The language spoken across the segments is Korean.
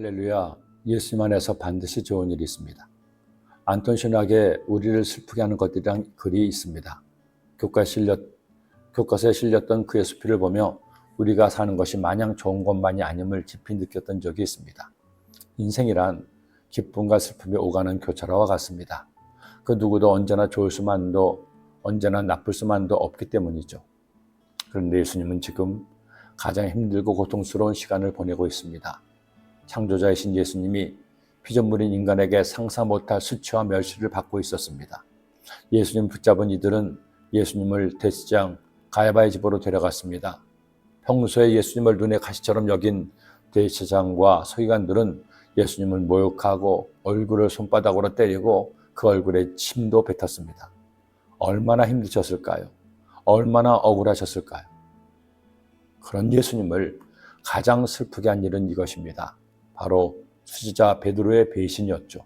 할렐루야. 예수님 안에서 반드시 좋은 일이 있습니다. 안톤 신학에 우리를 슬프게 하는 것들이란 글이 있습니다. 교과에 실렸, 교과서에 실렸던 그의 수필을 보며 우리가 사는 것이 마냥 좋은 것만이 아님을 깊이 느꼈던 적이 있습니다. 인생이란 기쁨과 슬픔이 오가는 교차로와 같습니다. 그 누구도 언제나 좋을 수만도 언제나 나쁠 수만도 없기 때문이죠. 그런데 예수님은 지금 가장 힘들고 고통스러운 시간을 보내고 있습니다. 창조자이신 예수님이 피조물인 인간에게 상상 못할 수치와 멸시를 받고 있었습니다. 예수님 붙잡은 이들은 예수님을 대시장 가야바의 집으로 데려갔습니다. 평소에 예수님을 눈에 가시처럼 여긴 대제사장과 서기관들은 예수님을 모욕하고 얼굴을 손바닥으로 때리고 그 얼굴에 침도 뱉었습니다. 얼마나 힘드셨을까요? 얼마나 억울하셨을까요? 그런 예수님을 가장 슬프게 한 일은 이것입니다. 바로 수지자 베드로의 배신이었죠.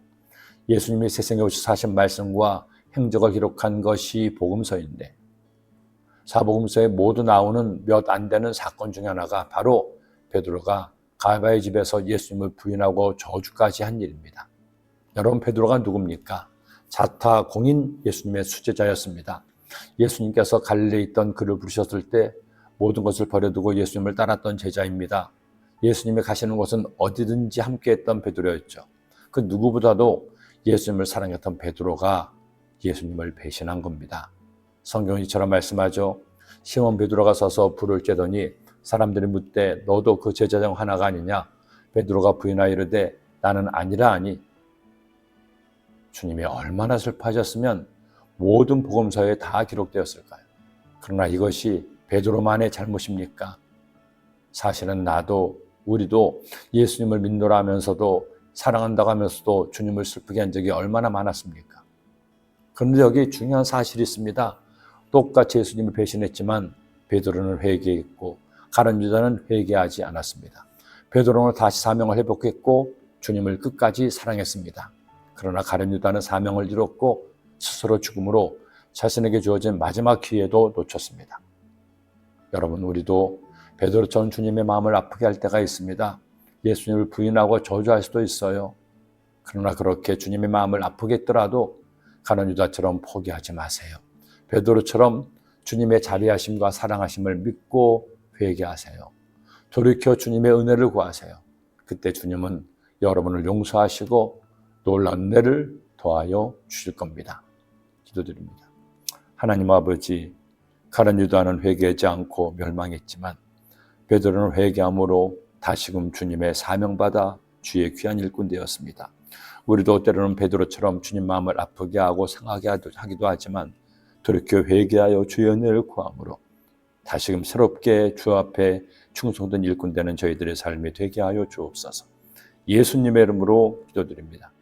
예수님이 세상에 오셔서 하신 말씀과 행적을 기록한 것이 복음서인데 사복음서에 모두 나오는 몇 안 되는 사건 중에 하나가 바로 베드로가 가바의 집에서 예수님을 부인하고 저주까지 한 일입니다. 여러분 베드로가 누굽니까? 자타 공인 예수님의 수제자였습니다. 예수님께서 갈릴리에 있던 그를 부르셨을 때 모든 것을 버려두고 예수님을 따랐던 제자입니다. 예수님이 가시는 곳은 어디든지 함께했던 베드로였죠. 그 누구보다도 예수님을 사랑했던 베드로가 예수님을 배신한 겁니다. 성경이 이처럼 말씀하죠. 시몬 베드로가 서서 불을 쬐더니 사람들이 묻되 너도 그 제자 중 하나가 아니냐? 베드로가 부인하여 이르되 나는 아니라 하니 주님이 얼마나 슬퍼하셨으면 모든 복음서에 다 기록되었을까요? 그러나 이것이 베드로만의 잘못입니까? 사실은 나도 우리도 예수님을 믿노라 하면서도 사랑한다고 하면서도 주님을 슬프게 한 적이 얼마나 많았습니까? 그런데 여기 중요한 사실이 있습니다. 똑같이 예수님을 배신했지만 베드로는 회개했고 가른 유다는 회개하지 않았습니다. 베드로는 다시 사명을 회복했고 주님을 끝까지 사랑했습니다. 그러나 가룟 유다는 사명을 이뤘고 스스로 죽음으로 자신에게 주어진 마지막 기회도 놓쳤습니다. 여러분 우리도 베드로처럼 주님의 마음을 아프게 할 때가 있습니다. 예수님을 부인하고 저주할 수도 있어요. 그러나 그렇게 주님의 마음을 아프게 했더라도 가룟 유다처럼 포기하지 마세요. 베드로처럼 주님의 자비하심과 사랑하심을 믿고 회개하세요. 돌이켜 주님의 은혜를 구하세요. 그때 주님은 여러분을 용서하시고 놀라운 은혜를 더하여 주실 겁니다. 기도드립니다. 하나님 아버지, 가룟 유다는 회개하지 않고 멸망했지만 베드로는 회개함으로 다시금 주님의 사명받아 주의 귀한 일꾼 되었습니다. 우리도 때로는 베드로처럼 주님 마음을 아프게 하고 상하게 하기도 하지만 돌이켜 회개하여 주의 은혜를 구함으로 다시금 새롭게 주 앞에 충성된 일꾼 되는 저희들의 삶이 되게 하여 주옵소서. 예수님의 이름으로 기도드립니다.